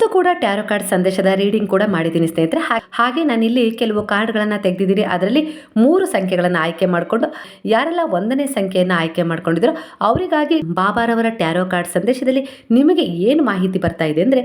ಇವತ್ತು ಕೂಡ tarot card ಸಂದೇಶದ ರೀಡಿಂಗ್ ಕೂಡ ಮಾಡಿದ್ದೀನಿ ಸ್ನೇಹಿತರೆ. ಹಾಗೆ ನಾನಿಲ್ಲಿ ಕೆಲವು ಕಾರ್ಡ್ಗಳನ್ನು ತೆಗೆದಿದ್ದೀನಿ. ಅದರಲ್ಲಿ ಮೂರು ಸಂಖ್ಯೆಗಳನ್ನು ಆಯ್ಕೆ ಮಾಡಿಕೊಂಡು, ಯಾರೆಲ್ಲ ಒಂದನೇ ಸಂಖ್ಯೆಯನ್ನು ಆಯ್ಕೆ ಮಾಡಿಕೊಂಡಿದ್ರು ಅವರಿಗಾಗಿ ಬಾಬಾರವರ ಟ್ಯಾರೋ ಕಾರ್ಡ್ ಸಂದೇಶದಲ್ಲಿ ನಿಮಗೆ ಏನು ಮಾಹಿತಿ ಬರ್ತಾ ಇದೆ ಅಂದರೆ,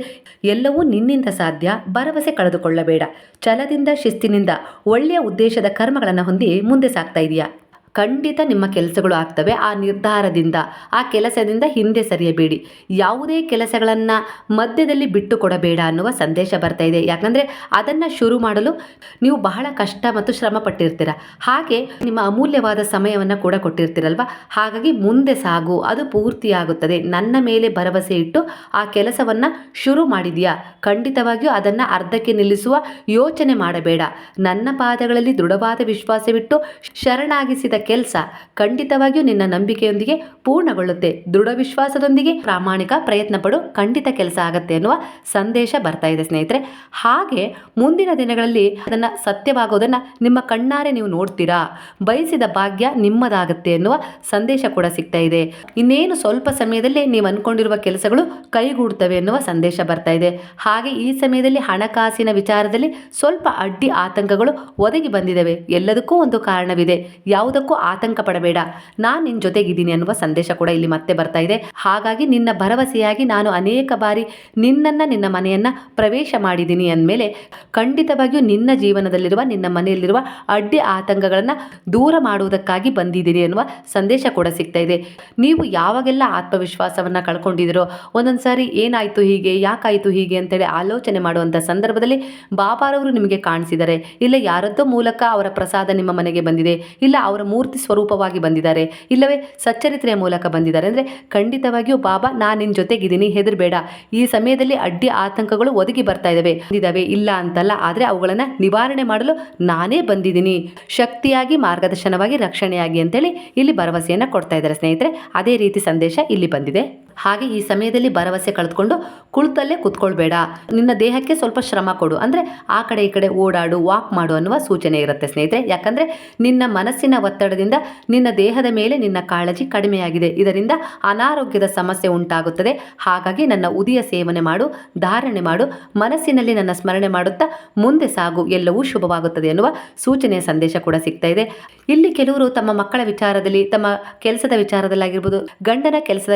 ಎಲ್ಲವೂ ನಿನ್ನಿಂದ ಸಾಧ್ಯ, ಭರವಸೆ ಕಳೆದುಕೊಳ್ಳಬೇಡ. ಛಲದಿಂದ, ಶಿಸ್ತಿನಿಂದ, ಒಳ್ಳೆಯ ಉದ್ದೇಶದ ಕರ್ಮಗಳನ್ನು ಹೊಂದಿ ಮುಂದೆ ಸಾಗ್ತಾ ಇದೆಯಾ? ಖಂಡಿತ ನಿಮ್ಮ ಕೆಲಸಗಳು ಆಗ್ತವೆ. ಆ ನಿರ್ಧಾರದಿಂದ, ಆ ಕೆಲಸದಿಂದ ಹಿಂದೆ ಸರಿಯಬೇಡಿ. ಯಾವುದೇ ಕೆಲಸಗಳನ್ನು ಮಧ್ಯದಲ್ಲಿ ಬಿಟ್ಟು ಕೊಡಬೇಡ ಅನ್ನುವ ಸಂದೇಶ ಬರ್ತಾ ಇದೆ. ಯಾಕಂದರೆ ಅದನ್ನು ಶುರು ಮಾಡಲು ನೀವು ಬಹಳ ಕಷ್ಟ ಮತ್ತು ಶ್ರಮ ಪಟ್ಟಿರ್ತೀರ. ಹಾಗೆ ನಿಮ್ಮ ಅಮೂಲ್ಯವಾದ ಸಮಯವನ್ನು ಕೂಡ ಕೊಟ್ಟಿರ್ತೀರಲ್ವ? ಹಾಗಾಗಿ ಮುಂದೆ ಸಾಗು. ಅದು ಪೂರ್ತಿಯಾಗುತ್ತದೆ ನನ್ನ ಮೇಲೆ ಭರವಸೆ ಇಟ್ಟು ಆ ಕೆಲಸವನ್ನು ಶುರು ಮಾಡಿದೆಯಾ? ಖಂಡಿತವಾಗಿಯೂ ಅದನ್ನು ಅರ್ಧಕ್ಕೆ ನಿಲ್ಲಿಸುವ ಯೋಚನೆ ಮಾಡಬೇಡ. ನನ್ನ ಪಾದಗಳಲ್ಲಿ ದೃಢವಾದ ವಿಶ್ವಾಸವಿಟ್ಟು ಶರಣಾಗಿಸಿದ ಕೆಲಸ ಖಂಡಿತವಾಗಿಯೂ ನಿನ್ನ ನಂಬಿಕೆಯೊಂದಿಗೆ ಪೂರ್ಣಗೊಳ್ಳುತ್ತೆ. ದೃಢ ವಿಶ್ವಾಸದೊಂದಿಗೆ ಪ್ರಾಮಾಣಿಕ ಪ್ರಯತ್ನ ಪಡು, ಖಂಡಿತ ಕೆಲಸ ಆಗತ್ತೆ ಅನ್ನುವ ಸಂದೇಶ ಬರ್ತಾ ಇದೆ ಸ್ನೇಹಿತರೆ. ಹಾಗೆ ಮುಂದಿನ ದಿನಗಳಲ್ಲಿ ಅದನ್ನು ಸತ್ಯವಾಗೋದನ್ನು ನಿಮ್ಮ ಕಣ್ಣಾರೆ ನೀವು ನೋಡ್ತೀರಾ? ಬಯಸಿದ ಭಾಗ್ಯ ನಿಮ್ಮದಾಗತ್ತೆ ಎನ್ನುವ ಸಂದೇಶ ಕೂಡ ಸಿಗ್ತಾ ಇದೆ. ಇನ್ನೇನು ಸ್ವಲ್ಪ ಸಮಯದಲ್ಲಿ ನೀವು ಅನ್ಕೊಂಡಿರುವ ಕೆಲಸಗಳು ಕೈಗೂಡ್ತವೆ ಎನ್ನುವ ಸಂದೇಶ ಬರ್ತಾ ಇದೆ. ಹಾಗೆ ಈ ಸಮಯದಲ್ಲಿ ಹಣಕಾಸಿನ ವಿಚಾರದಲ್ಲಿ ಸ್ವಲ್ಪ ಅಡ್ಡಿ ಆತಂಕಗಳು ಒದಗಿ ಬಂದಿದ್ದಾವೆ. ಎಲ್ಲದಕ್ಕೂ ಒಂದು ಕಾರಣವಿದೆ. ಯಾವುದಕ್ಕೂ ಆತಂಕ ಪಡಬೇಡ ನಾನು ನಿನ್ನ ಜೊತೆಗಿದ್ದೀನಿ ಅನ್ನುವ ಸಂದೇಶ ಕೂಡ ಇಲ್ಲಿ ಮತ್ತೆ ಬರ್ತಾ ಇದೆ. ಹಾಗಾಗಿ ನಿನ್ನ ಭರವಸೆಯಾಗಿ ನಾನು ಅನೇಕ ಬಾರಿ ನಿನ್ನನ್ನು ನಿನ್ನ ಮನೆಯನ್ನು ಪ್ರವೇಶ ಮಾಡಿದ್ದೀನಿ ಅಂದಮೇಲೆ ಖಂಡಿತವಾಗಿಯೂ ನಿನ್ನ ಜೀವನದಲ್ಲಿರುವ, ನಿನ್ನ ಮನೆಯಲ್ಲಿರುವ ಅಡ್ಡಿ ಆತಂಕಗಳನ್ನು ದೂರ ಮಾಡುವುದಕ್ಕಾಗಿ ಬಂದಿದ್ದೀನಿ ಅನ್ನುವ ಸಂದೇಶ ಕೂಡ ಸಿಗ್ತಾ ಇದೆ. ನೀವು ಯಾವಾಗೆಲ್ಲ ಆತ್ಮವಿಶ್ವಾಸವನ್ನು ಕಳ್ಕೊಂಡಿದ್ದೀರೋ, ಒಂದೊಂದು ಏನಾಯಿತು ಹೀಗೆ, ಯಾಕಾಯಿತು ಹೀಗೆ ಅಂತೇಳಿ ಆಲೋಚನೆ ಮಾಡುವಂಥ ಸಂದರ್ಭದಲ್ಲಿ ಬಾಬಾರವರು ನಿಮಗೆ ಕಾಣಿಸಿದರೆ ಇಲ್ಲ ಯಾರದ್ದೋ ಮೂಲಕ ಅವರ ಪ್ರಸಾದ ನಿಮ್ಮ ಮನೆಗೆ ಬಂದಿದೆ, ಇಲ್ಲ ಅವರ ಮೂರ್ತಿ ಸ್ವರೂಪವಾಗಿ ಬಂದಿದ್ದಾರೆ. ಇಲ್ಲವೇ ಸಚ್ಚರಿತ್ರೆಯ ಮೂಲಕ ಬಂದಿದ್ದಾರೆ. ಅಂದರೆ ಖಂಡಿತವಾಗಿಯೂ ಬಾಬಾ, ನಾನು ನಿನ್ನ ಜೊತೆಗಿದ್ದೀನಿ, ಹೆದರಬೇಡ. ಈ ಸಮಯದಲ್ಲಿ ಅಡ್ಡಿ ಆತಂಕಗಳು ಒದಗಿ ಬರ್ತಾ ಇದ್ದಾವೆ. ಇದ್ದಾವೆ ಇಲ್ಲ ಅಂತಲ್ಲ, ಆದರೆ ಅವುಗಳನ್ನು ನಿವಾರಣೆ ಮಾಡಲು ನಾನೇ ಬಂದಿದ್ದೀನಿ. ಶಕ್ತಿಯಾಗಿ, ಮಾರ್ಗದರ್ಶನವಾಗಿ, ರಕ್ಷಣೆಯಾಗಿ ಅಂತೇಳಿ ಇಲ್ಲಿ ಭರವಸೆಯನ್ನು ಕೊಡ್ತಾ ಇದ್ದಾರೆ ಸ್ನೇಹಿತರೆ. ಅದೇ ರೀತಿ ಸಂದೇಶ ಇಲ್ಲಿ ಬಂದಿದೆ. ಹಾಗೆ ಈ ಸಮಯದಲ್ಲಿ ಭರವಸೆ ಕಳೆದುಕೊಂಡು ಕುಳಿತಲ್ಲೇ ಕುತ್ಕೊಳ್ಬೇಡ. ನಿನ್ನ ದೇಹಕ್ಕೆ ಸ್ವಲ್ಪ ಶ್ರಮ ಕೊಡು. ಅಂದರೆ ಆ ಕಡೆ ಈ ಕಡೆ ಓಡಾಡು ವಾಕ್ ಮಾಡು ಅನ್ನುವ ಸೂಚನೆ ಇರುತ್ತೆ ಸ್ನೇಹಿತರೆ. ಯಾಕಂದರೆ ನಿನ್ನ ಮನಸ್ಸಿನ ಒತ್ತಡದಿಂದ ನಿನ್ನ ದೇಹದ ಮೇಲೆ ನಿನ್ನ ಕಾಳಜಿ ಕಡಿಮೆಯಾಗಿದೆ. ಇದರಿಂದ ಅನಾರೋಗ್ಯದ ಸಮಸ್ಯೆ ಉಂಟಾಗುತ್ತದೆ. ಹಾಗಾಗಿ ನನ್ನ ಉದಿಯ ಸೇವನೆ ಮಾಡು, ಧಾರಣೆ ಮಾಡು, ಮನಸ್ಸಿನಲ್ಲಿ ನನ್ನ ಸ್ಮರಣೆ ಮಾಡುತ್ತಾ ಮುಂದೆ ಸಾಗು. ಎಲ್ಲವೂ ಶುಭವಾಗುತ್ತದೆ ಎನ್ನುವ ಸೂಚನೆಯ ಸಂದೇಶ ಕೂಡ ಸಿಗ್ತಾ ಇದೆ. ಇಲ್ಲಿ ಕೆಲವರು ತಮ್ಮ ಮಕ್ಕಳ ವಿಚಾರದಲ್ಲಿ, ತಮ್ಮ ಕೆಲಸದ ವಿಚಾರದಲ್ಲಾಗಿರ್ಬೋದು, ಗಂಡನ ಕೆಲಸದ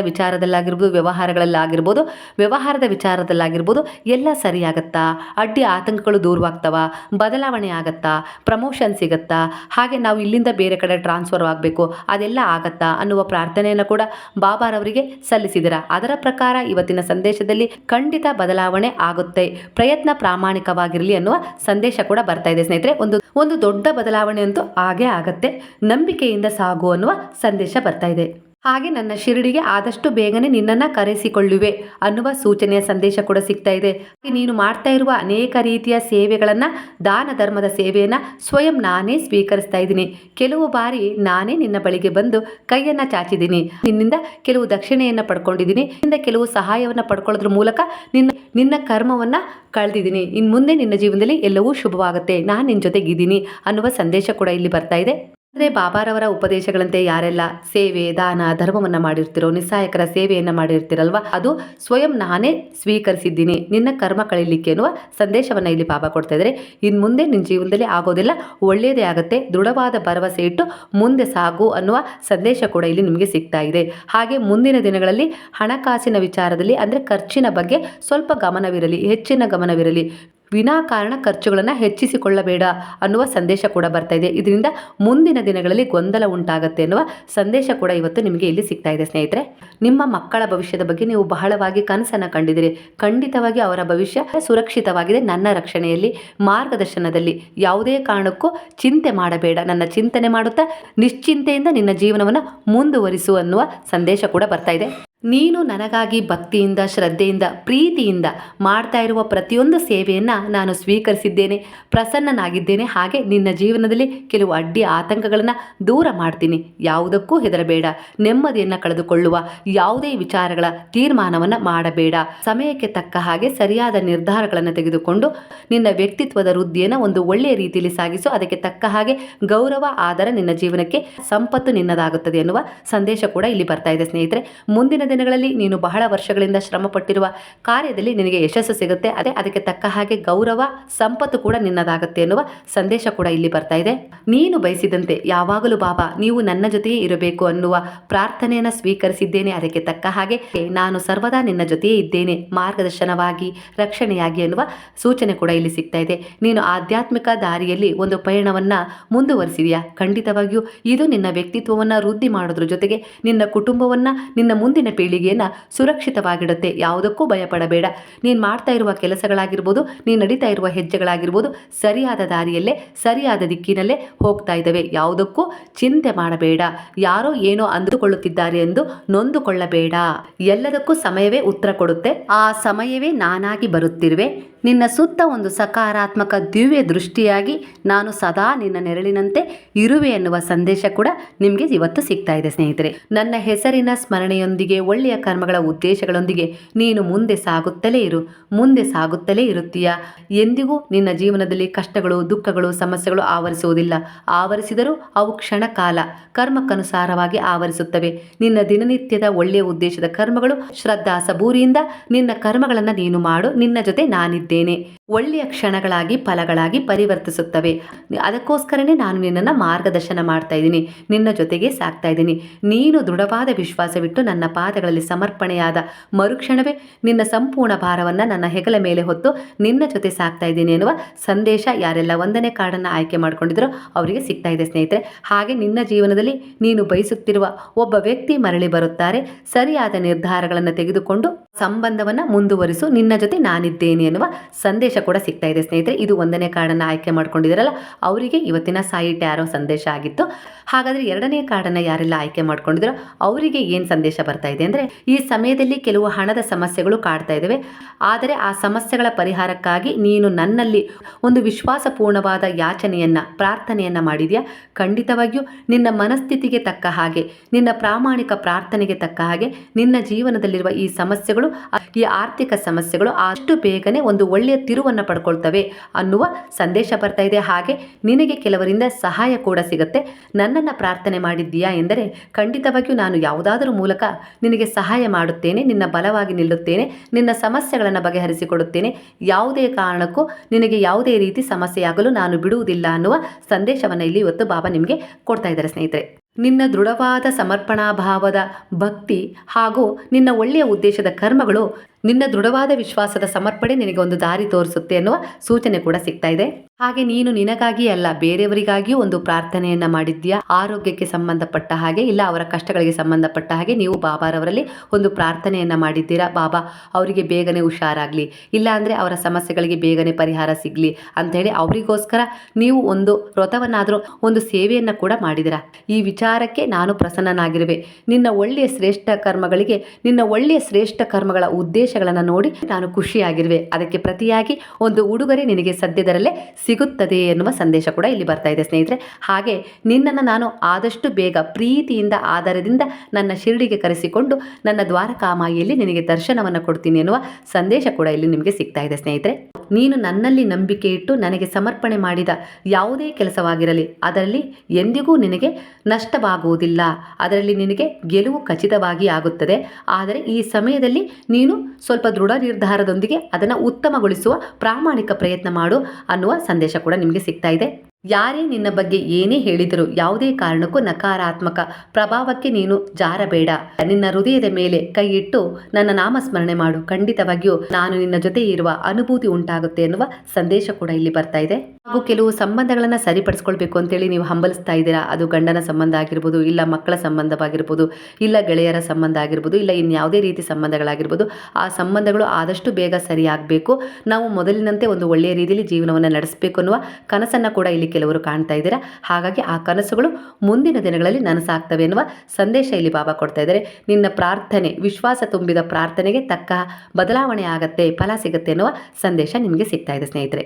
ವಿಚಾರದಲ್ಲಾಗಿರ್ಬೋದು ವ್ಯವಹಾರಗಳಲ್ಲಾಗಿರ್ಬೋದು, ವ್ಯವಹಾರದ ವಿಚಾರದಲ್ಲಾಗಿರ್ಬೋದು, ಎಲ್ಲ ಸರಿಯಾಗತ್ತಾ? ಅಡ್ಡಿ ಆತಂಕಗಳು ದೂರವಾಗ್ತವ? ಬದಲಾವಣೆ ಆಗತ್ತಾ? ಪ್ರಮೋಷನ್ ಸಿಗತ್ತಾ? ಹಾಗೆ ನಾವು ಇಲ್ಲಿಂದ ಬೇರೆ ಕಡೆ ಟ್ರಾನ್ಸ್ಫರ್ ಆಗಬೇಕು, ಅದೆಲ್ಲ ಆಗತ್ತಾ ಅನ್ನುವ ಪ್ರಾರ್ಥನೆಯನ್ನು ಕೂಡ ಬಾಬಾರವರಿಗೆ ಸಲ್ಲಿಸಿದರ. ಅದರ ಪ್ರಕಾರ ಇವತ್ತಿನ ಸಂದೇಶದಲ್ಲಿ ಖಂಡಿತ ಬದಲಾವಣೆ ಆಗುತ್ತೆ, ಪ್ರಯತ್ನ ಪ್ರಾಮಾಣಿಕವಾಗಿರಲಿ ಅನ್ನುವ ಸಂದೇಶ ಕೂಡ ಬರ್ತಾ ಇದೆ. ಸ್ನೇಹಿತರೆ, ಒಂದು ಒಂದು ದೊಡ್ಡ ಬದಲಾವಣೆ ಅಂತೂ ಆಗೇ ಆಗತ್ತೆ, ನಂಬಿಕೆಯಿಂದ ಸಾಗು ಅನ್ನುವ ಸಂದೇಶ ಬರ್ತಾ ಇದೆ. ಹಾಗೆ ನನ್ನ ಶಿರಡಿಗೆ ಆದಷ್ಟು ಬೇಗನೆ ನಿನ್ನನ್ನು ಕರೆಸಿಕೊಳ್ಳುವೆ ಅನ್ನುವ ಸೂಚನೆಯ ಸಂದೇಶ ಕೂಡ ಸಿಗ್ತಾ ಇದೆ. ನೀನು ಮಾಡ್ತಾ ಇರುವ ಅನೇಕ ರೀತಿಯ ಸೇವೆಗಳನ್ನು, ದಾನ ಧರ್ಮದ ಸೇವೆಯನ್ನು ಸ್ವಯಂ ನಾನೇ ಸ್ವೀಕರಿಸ್ತಾ ಇದ್ದೀನಿ. ಕೆಲವು ಬಾರಿ ನಾನೇ ನಿನ್ನ ಬಳಿಗೆ ಬಂದು ಕೈಯನ್ನು ಚಾಚಿದ್ದೀನಿ. ನಿನ್ನಿಂದ ಕೆಲವು ದಕ್ಷಿಣೆಯನ್ನು ಪಡ್ಕೊಂಡಿದ್ದೀನಿ. ನಿನ್ನಿಂದ ಕೆಲವು ಸಹಾಯವನ್ನು ಪಡ್ಕೊಳ್ಳೋದ್ರ ಮೂಲಕ ನಿನ್ನ ನಿನ್ನ ಕರ್ಮವನ್ನು ಕಳೆದಿದ್ದೀನಿ. ಇನ್ನು ಮುಂದೆ ನಿನ್ನ ಜೀವನದಲ್ಲಿ ಎಲ್ಲವೂ ಶುಭವಾಗುತ್ತೆ. ನಾನು ನಿನ್ನ ಜೊತೆಗಿದ್ದೀನಿ ಅನ್ನುವ ಸಂದೇಶ ಕೂಡ ಇಲ್ಲಿ ಬರ್ತಾ ಇದೆ. ಅಂದರೆ ಬಾಬಾರವರ ಉಪದೇಶಗಳಂತೆ ಯಾರೆಲ್ಲ ಸೇವೆ, ದಾನ, ಧರ್ಮವನ್ನು ಮಾಡಿರ್ತಿರೋ, ನಿಸ್ಸಾಯಕರ ಸೇವೆಯನ್ನು ಮಾಡಿರ್ತೀರಲ್ವ, ಅದು ಸ್ವಯಂ ನಾನೇ ಸ್ವೀಕರಿಸಿದ್ದೀನಿ, ನಿನ್ನ ಕರ್ಮ ಕಳೀಲಿಕ್ಕೆ ಅನ್ನುವ ಸಂದೇಶವನ್ನು ಇಲ್ಲಿ ಬಾಬಾ ಕೊಡ್ತಾ ಇದ್ದಾರೆ ಇನ್ನು ಮುಂದೆ ನಿನ್ನ ಜೀವನದಲ್ಲಿ ಆಗೋದೆಲ್ಲ ಒಳ್ಳೆಯದೇ ಆಗುತ್ತೆ, ದೃಢವಾದ ಭರವಸೆ ಇಟ್ಟು ಮುಂದೆ ಸಾಗು ಅನ್ನುವ ಸಂದೇಶ ಕೂಡ ಇಲ್ಲಿ ನಿಮಗೆ ಸಿಗ್ತಾ ಇದೆ. ಹಾಗೆ ಮುಂದಿನ ದಿನಗಳಲ್ಲಿ ಹಣಕಾಸಿನ ವಿಚಾರದಲ್ಲಿ ಅಂದರೆ ಖರ್ಚಿನ ಬಗ್ಗೆ ಸ್ವಲ್ಪ ಗಮನವಿರಲಿ, ಹೆಚ್ಚಿನ ಗಮನವಿರಲಿ ವಿನಾಕಾರಣ ಖರ್ಚುಗಳನ್ನು ಹೆಚ್ಚಿಸಿಕೊಳ್ಳಬೇಡ ಅನ್ನುವ ಸಂದೇಶ ಕೂಡ ಬರ್ತಾ ಇದೆ. ಇದರಿಂದ ಮುಂದಿನ ದಿನಗಳಲ್ಲಿ ಗೊಂದಲ ಉಂಟಾಗುತ್ತೆ ಅನ್ನುವ ಸಂದೇಶ ಕೂಡ ಇವತ್ತು ನಿಮಗೆ ಇಲ್ಲಿ ಸಿಗ್ತಾ ಇದೆ ಸ್ನೇಹಿತರೆ. ನಿಮ್ಮ ಮಕ್ಕಳ ಭವಿಷ್ಯದ ಬಗ್ಗೆ ನೀವು ಬಹಳವಾಗಿ ಕನಸನ್ನು ಕಂಡಿದ್ದೀರಿ. ಖಂಡಿತವಾಗಿ ಅವರ ಭವಿಷ್ಯ ಸುರಕ್ಷಿತವಾಗಿದೆ. ನನ್ನ ರಕ್ಷಣೆಯಲ್ಲಿ, ಮಾರ್ಗದರ್ಶನದಲ್ಲಿ ಯಾವುದೇ ಕಾರಣಕ್ಕೂ ಚಿಂತೆ ಮಾಡಬೇಡ. ನನ್ನ ಚಿಂತನೆ ಮಾಡುತ್ತಾ ನಿಶ್ಚಿಂತೆಯಿಂದ ನಿನ್ನ ಜೀವನವನ್ನು ಮುಂದುವರಿಸು ಅನ್ನುವ ಸಂದೇಶ ಕೂಡ ಬರ್ತಾ ಇದೆ. ನೀನು ನನಗಾಗಿ ಭಕ್ತಿಯಿಂದ, ಶ್ರದ್ಧೆಯಿಂದ, ಪ್ರೀತಿಯಿಂದ ಮಾಡ್ತಾ ಇರುವ ಪ್ರತಿಯೊಂದು ಸೇವೆಯನ್ನು ನಾನು ಸ್ವೀಕರಿಸಿದ್ದೇನೆ, ಪ್ರಸನ್ನನಾಗಿದ್ದೇನೆ. ಹಾಗೆ ನಿನ್ನ ಜೀವನದಲ್ಲಿ ಕೆಲವು ಅಡ್ಡಿ ಆತಂಕಗಳನ್ನು ದೂರ ಮಾಡ್ತೀನಿ. ಯಾವುದಕ್ಕೂ ಹೆದರಬೇಡ. ನೆಮ್ಮದಿಯನ್ನು ಕಳೆದುಕೊಳ್ಳುವ ಯಾವುದೇ ವಿಚಾರಗಳ ತೀರ್ಮಾನವನ್ನು ಮಾಡಬೇಡ. ಸಮಯಕ್ಕೆ ತಕ್ಕ ಹಾಗೆ ಸರಿಯಾದ ನಿರ್ಧಾರಗಳನ್ನು ತೆಗೆದುಕೊಂಡು ನಿನ್ನ ವ್ಯಕ್ತಿತ್ವದ ವೃದ್ಧಿಯನ್ನು ಒಂದು ಒಳ್ಳೆಯ ರೀತಿಯಲ್ಲಿ ಸಾಗಿಸು. ಅದಕ್ಕೆ ತಕ್ಕ ಹಾಗೆ ಗೌರವ, ಆದರ ನಿನ್ನ ಜೀವನಕ್ಕೆ ಸಂಪತ್ತು ನಿನ್ನದಾಗುತ್ತದೆ ಎನ್ನುವ ಸಂದೇಶ ಕೂಡ ಇಲ್ಲಿ ಬರ್ತಾ ಇದೆ ಸ್ನೇಹಿತರೆ. ಮುಂದಿನ ದಿನಗಳಲ್ಲಿ ನೀನು ಬಹಳ ವರ್ಷಗಳಿಂದ ಶ್ರಮ ಪಟ್ಟಿರುವ ಕಾರ್ಯದಲ್ಲಿ ನಿನಗೆ ಯಶಸ್ಸು ಸಿಗುತ್ತೆ. ಅದೇ ಅದಕ್ಕೆ ತಕ್ಕ ಹಾಗೆ ಗೌರವ, ಸಂಪತ್ತು ಕೂಡ ನಿನ್ನದಾಗುತ್ತೆ ಎನ್ನುವ ಸಂದೇಶ ಕೂಡ ಇಲ್ಲಿ ಬರ್ತಾ ಇದೆ. ನೀನು ಬಯಸಿದಂತೆ ಯಾವಾಗಲೂ ಬಾಬಾ, ನೀವು ನನ್ನ ಜೊತೆಯೇ ಇರಬೇಕು ಅನ್ನುವ ಪ್ರಾರ್ಥನೆಯನ್ನು ಸ್ವೀಕರಿಸಿದ್ದೇನೆ. ಅದಕ್ಕೆ ತಕ್ಕ ಹಾಗೆ ನಾನು ಸರ್ವದಾ ನಿನ್ನ ಜೊತೆಯೇ ಇದ್ದೇನೆ. ಮಾರ್ಗದರ್ಶನವಾಗಿ, ರಕ್ಷಣೆಯಾಗಿ ಅನ್ನುವ ಸೂಚನೆ ಕೂಡ ಇಲ್ಲಿ ಸಿಗ್ತಾ ಇದೆ. ನೀನು ಆಧ್ಯಾತ್ಮಿಕ ದಾರಿಯಲ್ಲಿ ಒಂದು ಪಯಣವನ್ನ ಮುಂದುವರಿಸಿದೆಯಾ? ಖಂಡಿತವಾಗಿಯೂ ಇದು ನಿನ್ನ ವ್ಯಕ್ತಿತ್ವವನ್ನು ವೃದ್ಧಿ ಮಾಡೋದ್ರ ಜೊತೆಗೆ ನಿನ್ನ ಕುಟುಂಬವನ್ನ ನಿನ್ನ ಮುಂದಿನ ಪೀಳಿಗೆಯನ್ನ ಸುರಕ್ಷಿತವಾಗಿಡುತ್ತೆ. ಯಾವುದಕ್ಕೂ ಭಯಪಡಬೇಡ. ನೀನು ಮಾಡ್ತಾ ಇರುವ ಕೆಲಸಗಳಾಗಿರ್ಬೋದು, ನೀನು ನಡೀತಾ ಇರುವ ಹೆಜ್ಜೆಗಳಾಗಿರ್ಬೋದು, ಸರಿಯಾದ ದಾರಿಯಲ್ಲೇ, ಸರಿಯಾದ ದಿಕ್ಕಿನಲ್ಲೇ ಹೋಗ್ತಾ ಇದ್ದಾವೆ. ಯಾವುದಕ್ಕೂ ಚಿಂತೆ ಮಾಡಬೇಡ. ಯಾರೋ ಏನೋ ಅಂದುಕೊಳ್ಳುತ್ತಿದ್ದಾರೆ ಎಂದು ನೊಂದುಕೊಳ್ಳಬೇಡ. ಎಲ್ಲದಕ್ಕೂ ಸಮಯವೇ ಉತ್ತರ ಕೊಡುತ್ತೆ. ಆ ಸಮಯವೇ ನಾನಾಗಿ ಬರುತ್ತಿರುವೆ. ನಿನ್ನ ಸುತ್ತ ಒಂದು ಸಕಾರಾತ್ಮಕ ದಿವ್ಯ ದೃಷ್ಟಿಯಾಗಿ ನಾನು ಸದಾ ನಿನ್ನ ನೆರಳಿನಂತೆ ಇರುವೆ ಎನ್ನುವ ಸಂದೇಶ ಕೂಡ ನಿಮಗೆ ಇವತ್ತು ಸಿಗ್ತಾ ಇದೆ, ಸ್ನೇಹಿತರೆ. ನನ್ನ ಹೆಸರಿನ ಸ್ಮರಣೆಯೊಂದಿಗೆ ಒಳ್ಳೆಯ ಕರ್ಮಗಳ ಉದ್ದೇಶಗಳೊಂದಿಗೆ ನೀನು ಮುಂದೆ ಸಾಗುತ್ತಲೇ ಇರು, ಮುಂದೆ ಸಾಗುತ್ತಲೇ ಇರುತ್ತೀಯ? ಎಂದಿಗೂ ನಿನ್ನ ಜೀವನದಲ್ಲಿ ಕಷ್ಟಗಳು, ದುಃಖಗಳು, ಸಮಸ್ಯೆಗಳು ಆವರಿಸುವುದಿಲ್ಲ. ಆವರಿಸಿದರೂ ಅವು ಕ್ಷಣಕಾಲ, ಕರ್ಮಕ್ಕನುಸಾರವಾಗಿ ಆವರಿಸುತ್ತವೆ. ನಿನ್ನ ದಿನನಿತ್ಯದ ಒಳ್ಳೆಯ ಉದ್ದೇಶದ ಕರ್ಮಗಳು ಶ್ರದ್ಧಾ ಸಬೂರಿಯಿಂದ ನಿನ್ನ ಕರ್ಮಗಳನ್ನು ನೀನು ಮಾಡು, ನಿನ್ನ ಜೊತೆ ನಾನಿದ್ದೇನೆ. ಒಳ್ಳೆಯ ಕ್ಷಣಗಳಾಗಿ, ಫಲಗಳಾಗಿ ಪರಿವರ್ತಿಸುತ್ತವೆ. ಅದಕ್ಕೋಸ್ಕರನೇ ನಾನು ನಿನ್ನನ್ನು ಮಾರ್ಗದರ್ಶನ ಮಾಡ್ತಾ ಇದ್ದೀನಿ. ನಿನ್ನ ಜೊತೆಗೆ ಸಾಕ್ತಾ ಇದ್ದೀನಿ. ನೀನು ದೃಢವಾದ ವಿಶ್ವಾಸವಿಟ್ಟು ನನ್ನ ಪಾದಗಳಲ್ಲಿ ಸಮರ್ಪಣೆಯಾದ ಮರುಕ್ಷಣವೇ ನಿನ್ನ ಸಂಪೂರ್ಣ ಭಾರವನ್ನು ನನ್ನ ಹೆಗಲ ಮೇಲೆ ಹೊತ್ತು ನಿನ್ನ ಜೊತೆ ಸಾಕ್ತಾ ಇದ್ದೀನಿ ಎನ್ನುವ ಸಂದೇಶ ಯಾರೆಲ್ಲ ಒಂದನೇ ಕಾರ್ಡನ್ನು ಆಯ್ಕೆ ಮಾಡಿಕೊಂಡಿದ್ರೋ ಅವರಿಗೆ ಸಿಗ್ತಾ ಇದೆ ಸ್ನೇಹಿತರೆ. ಹಾಗೆ ನಿನ್ನ ಜೀವನದಲ್ಲಿ ನೀನು ಬಯಸುತ್ತಿರುವ ಒಬ್ಬ ವ್ಯಕ್ತಿ ಮರಳಿ ಬರುತ್ತಾರೆ. ಸರಿಯಾದ ನಿರ್ಧಾರಗಳನ್ನು ತೆಗೆದುಕೊಂಡು ಸಂಬಂಧವನ್ನು ಮುಂದುವರಿಸು. ನಿನ್ನ ಜೊತೆ ನಾನಿದ್ದೇನೆ ಎನ್ನುವ ಸಂದೇಶ ಕೂಡ ಸಿಗ್ತಾ ಇದೆ ಸ್ನೇಹಿತರೆ. ಇದು ಒಂದನೇ ಕಾರ್ಡನ್ನು ಆಯ್ಕೆ ಮಾಡ್ಕೊಂಡಿದ್ದೀರಲ್ಲ ಅವರಿಗೆ ಇವತ್ತಿನ ಸಾಯಿ ಟ್ಯಾರೋ ಸಂದೇಶ ಆಗಿತ್ತು. ಹಾಗಾದರೆ ಎರಡನೇ ಕಾರ್ಡನ್ನು ಯಾರೆಲ್ಲ ಆಯ್ಕೆ ಮಾಡ್ಕೊಂಡಿದ್ರೋ ಅವರಿಗೆ ಏನು ಸಂದೇಶ ಬರ್ತಾ ಇದೆ ಅಂದರೆ ಈ ಸಮಯದಲ್ಲಿ ಕೆಲವು ಹಣದ ಸಮಸ್ಯೆಗಳು ಕಾಡ್ತಾ ಇದ್ದಾವೆ. ಆದರೆ ಆ ಸಮಸ್ಯೆಗಳ ಪರಿಹಾರಕ್ಕಾಗಿ ನೀನು ನನ್ನಲ್ಲಿ ಒಂದು ವಿಶ್ವಾಸಪೂರ್ಣವಾದ ಯಾಚನೆಯನ್ನು, ಪ್ರಾರ್ಥನೆಯನ್ನು ಮಾಡಿದ್ಯಾ? ಖಂಡಿತವಾಗಿಯೂ ನಿನ್ನ ಮನಸ್ಥಿತಿಗೆ ತಕ್ಕ ಹಾಗೆ, ನಿನ್ನ ಪ್ರಾಮಾಣಿಕ ಪ್ರಾರ್ಥನೆಗೆ ತಕ್ಕ ಹಾಗೆ, ನಿನ್ನ ಜೀವನದಲ್ಲಿರುವ ಈ ಸಮಸ್ಯೆಗಳು, ಈ ಆರ್ಥಿಕ ಸಮಸ್ಯೆಗಳು ಅಷ್ಟು ಬೇಗನೆ ಒಂದು ಒಳ್ಳೆಯ ತಿರುವನ್ನು ಪಡ್ಕೊಳ್ತವೆ ಅನ್ನುವ ಸಂದೇಶ ಬರ್ತಾ ಇದೆ. ಹಾಗೆ ನಿನಗೆ ಕೆಲವರಿಂದ ಸಹಾಯ ಕೂಡ ಸಿಗುತ್ತೆ. ನನ್ನನ್ನು ಪ್ರಾರ್ಥನೆ ಮಾಡಿದ್ದೀಯಾ ಎಂದರೆ ಖಂಡಿತವಾಗಿಯೂ ನಾನು ಯಾವುದಾದರೂ ಮೂಲಕ ನಿನಗೆ ಸಹಾಯ ಮಾಡುತ್ತೇನೆ, ನಿನ್ನ ಬಲವಾಗಿ ನಿಲ್ಲುತ್ತೇನೆ, ನಿನ್ನ ಸಮಸ್ಯೆಗಳನ್ನು ಬಗೆಹರಿಸಿಕೊಡುತ್ತೇನೆ ಯಾವುದೇ ಕಾರಣಕ್ಕೂ ನಿನಗೆ ಯಾವುದೇ ರೀತಿ ಸಮಸ್ಯೆಯಾಗಲು ನಾನು ಬಿಡುವುದಿಲ್ಲ ಅನ್ನುವ ಸಂದೇಶವನ್ನು ಇಲ್ಲಿ ಇವತ್ತು ಬಾಬಾ ನಿಮಗೆ ಕೊಡ್ತಾ ಇದ್ದಾರೆ ಸ್ನೇಹಿತರೆ. ನಿನ್ನ ದೃಢವಾದ ಸಮರ್ಪಣಾ ಭಾವದ ಭಕ್ತಿ ಹಾಗೂ ನಿನ್ನ ಒಳ್ಳೆಯ ಉದ್ದೇಶದ ಕರ್ಮಗಳು ನಿನ್ನ ದೃಢವಾದ ವಿಶ್ವಾಸದ ಸಮರ್ಪಣೆ ನಿನಗೆ ಒಂದು ದಾರಿ ತೋರಿಸುತ್ತೆ ಅನ್ನುವ ಸೂಚನೆ ಕೂಡ ಸಿಗ್ತಾ ಇದೆ. ಹಾಗೆ ನೀನು ನಿನಗಾಗಿ ಅಲ್ಲ, ಬೇರೆಯವರಿಗಾಗಿಯೂ ಒಂದು ಪ್ರಾರ್ಥನೆಯನ್ನ ಮಾಡಿದ್ಯಾ ಆರೋಗ್ಯಕ್ಕೆ ಸಂಬಂಧಪಟ್ಟ ಹಾಗೆ ಇಲ್ಲ, ಅವರ ಕಷ್ಟಗಳಿಗೆ ಸಂಬಂಧಪಟ್ಟ ಹಾಗೆ ನೀವು ಬಾಬಾರವರಲ್ಲಿ ಒಂದು ಪ್ರಾರ್ಥನೆಯನ್ನ ಮಾಡಿದ್ದೀರಾ? ಬಾಬಾ, ಅವರಿಗೆ ಬೇಗನೆ ಹುಷಾರಾಗಲಿ. ಇಲ್ಲ ಅಂದರೆ ಅವರ ಸಮಸ್ಯೆಗಳಿಗೆ ಬೇಗನೆ ಪರಿಹಾರ ಸಿಗಲಿ ಅಂಥೇಳಿ ಅವರಿಗೋಸ್ಕರ ನೀವು ಒಂದು ವ್ರತವನ್ನಾದರೂ ಒಂದು ಸೇವೆಯನ್ನು ಕೂಡ ಮಾಡಿದಿರಾ ಈ ವಿಚಾರಕ್ಕೆ ನಾನು ಪ್ರಸನ್ನನಾಗಿರುವೆ. ನಿನ್ನ ಒಳ್ಳೆಯ ಶ್ರೇಷ್ಠ ಕರ್ಮಗಳಿಗೆ, ನಿನ್ನ ಒಳ್ಳೆಯ ಶ್ರೇಷ್ಠ ಕರ್ಮಗಳ ಉದ್ದೇಶಗಳನ್ನು ನೋಡಿ ನಾನು ಖುಷಿಯಾಗಿರುವೆ. ಅದಕ್ಕೆ ಪ್ರತಿಯಾಗಿ ಒಂದು ಉಡುಗೊರೆ ನಿನಗೆ ಸದ್ಯದರಲ್ಲೇ ಸಿಗುತ್ತದೆ ಎನ್ನುವ ಸಂದೇಶ ಕೂಡ ಇಲ್ಲಿ ಬರ್ತಾ ಇದೆ ಸ್ನೇಹಿತರೆ. ಹಾಗೆ ನಿನ್ನನ್ನು ನಾನು ಆದಷ್ಟು ಬೇಗ ಪ್ರೀತಿಯಿಂದ ಆಧಾರದಿಂದ ನನ್ನ ಶಿರಡಿಗೆ ಕರೆಸಿಕೊಂಡು ನನ್ನ ದ್ವಾರಕಾಮಾಯಿಯಲ್ಲಿ ನಿನಗೆ ದರ್ಶನವನ್ನು ಕೊಡ್ತೀನಿ ಎನ್ನುವ ಸಂದೇಶ ಕೂಡ ಇಲ್ಲಿ ನಿಮಗೆ ಸಿಗ್ತಾ ಇದೆ ಸ್ನೇಹಿತರೆ. ನೀನು ನನ್ನಲ್ಲಿ ನಂಬಿಕೆ ಇಟ್ಟು ನನಗೆ ಸಮರ್ಪಣೆ ಮಾಡಿದ ಯಾವುದೇ ಕೆಲಸವಾಗಿರಲಿ, ಅದರಲ್ಲಿ ಎಂದಿಗೂ ನಿನಗೆ ನಷ್ಟವಾಗುವುದಿಲ್ಲ. ಅದರಲ್ಲಿ ನಿನಗೆ ಗೆಲುವು ಖಚಿತವಾಗಿ ಆಗುತ್ತದೆ. ಆದರೆ ಈ ಸಮಯದಲ್ಲಿ ನೀನು ಸ್ವಲ್ಪ ದೃಢ ನಿರ್ಧಾರದೊಂದಿಗೆ ಅದನ್ನು ಉತ್ತಮಗೊಳಿಸುವ ಪ್ರಾಮಾಣಿಕ ಪ್ರಯತ್ನ ಮಾಡು ಅನ್ನುವ ಸಂದೇಶ ಕೂಡ ನಿಮಗೆ ಸಿಗ್ತಾ ಇದೆ. ಯಾರೇ ನಿನ್ನ ಬಗ್ಗೆ ಏನೇ ಹೇಳಿದರೂ ಯಾವುದೇ ಕಾರಣಕ್ಕೂ ನಕಾರಾತ್ಮಕ ಪ್ರಭಾವಕ್ಕೆ ನೀನು ಜಾರಬೇಡ. ನಿನ್ನ ಹೃದಯದ ಮೇಲೆ ಕೈ ಇಟ್ಟು ನನ್ನ ನಾಮಸ್ಮರಣೆ ಮಾಡು. ಖಂಡಿತವಾಗಿಯೂ ನಾನು ನಿನ್ನ ಜೊತೆ ಇರುವ ಅನುಭೂತಿ ಉಂಟಾಗುತ್ತೆ ಎನ್ನುವ ಸಂದೇಶ ಕೂಡ ಇಲ್ಲಿ ಬರ್ತಾ ಇದೆ. ಹಾಗೂ ಕೆಲವು ಸಂಬಂಧಗಳನ್ನ ಸರಿಪಡಿಸ್ಕೊಳ್ಬೇಕು ಅಂತೇಳಿ ನೀವು ಹಂಬಲಿಸ್ತಾ ಇದ್ದೀರಾ? ಅದು ಗಂಡನ ಸಂಬಂಧ ಆಗಿರ್ಬೋದು, ಇಲ್ಲ ಮಕ್ಕಳ ಸಂಬಂಧವಾಗಿರ್ಬೋದು ಇಲ್ಲ ಗೆಳೆಯರ ಸಂಬಂಧ ಆಗಿರ್ಬೋದು, ಇಲ್ಲ ಇನ್ಯಾವುದೇ ರೀತಿ ಸಂಬಂಧಗಳಾಗಿರ್ಬೋದು, ಆ ಸಂಬಂಧಗಳು ಆದಷ್ಟು ಬೇಗ ಸರಿಯಾಗಬೇಕು. ನಾವು ಮೊದಲಿನಂತೆ ಒಂದು ಒಳ್ಳೆಯ ರೀತಿಯಲ್ಲಿ ಜೀವನವನ್ನು ನಡೆಸಬೇಕು ಅನ್ನುವ ಕನಸನ್ನು ಕೂಡ ಇಲ್ಲಿ ಕೆಲವರು ಕಾಣ್ತಾ ಇದ್ದೀರಾ? ಹಾಗಾಗಿ ಆ ಕನಸುಗಳು ಮುಂದಿನ ದಿನಗಳಲ್ಲಿ ನನಸಾಗ್ತವೆ ಎನ್ನುವ ಸಂದೇಶ ಇಲ್ಲಿ ಬಾಬಾ ಕೊಡ್ತಾ ಇದ್ದಾರೆ. ನಿನ್ನ ಪ್ರಾರ್ಥನೆ, ವಿಶ್ವಾಸ ತುಂಬಿದ ಪ್ರಾರ್ಥನೆಗೆ ತಕ್ಕ ಬದಲಾವಣೆ ಆಗತ್ತೆ, ಫಲ ಸಿಗುತ್ತೆ ಎನ್ನುವ ಸಂದೇಶ ನಿಮಗೆ ಸಿಗ್ತಾ ಇದೆ ಸ್ನೇಹಿತರೆ.